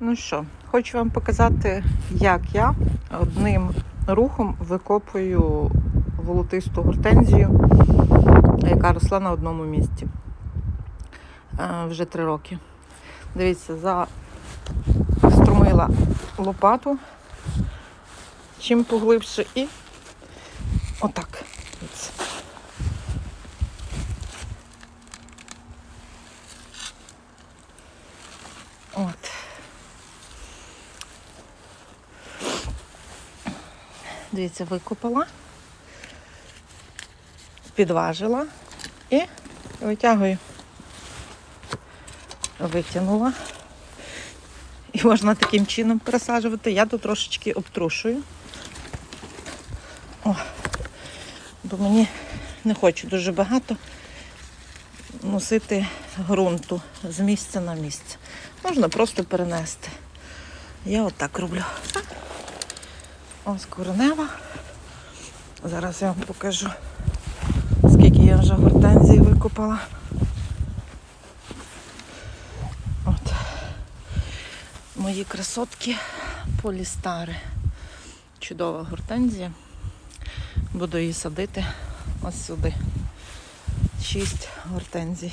Ну що, хочу вам показати, як я одним рухом викопую волотисту гортензію, яка росла на одному місці Е, вже три роки. Дивіться, заструмила лопату чим поглибше і отак. Дивіться. От. Дивіться, викопала, підважила і витягую. Витягнула. І можна таким чином пересаджувати. Я тут трошечки обтрушую. О, бо мені не хочу дуже багато носити ґрунту з місця на місце. Можна просто перенести. Я отак роблю. Ось коренева. Зараз я вам покажу, скільки я вже гортензій викопала. От. Мої красотки полістари. Чудова гортензія. Буду її садити ось сюди. Шість гортензій.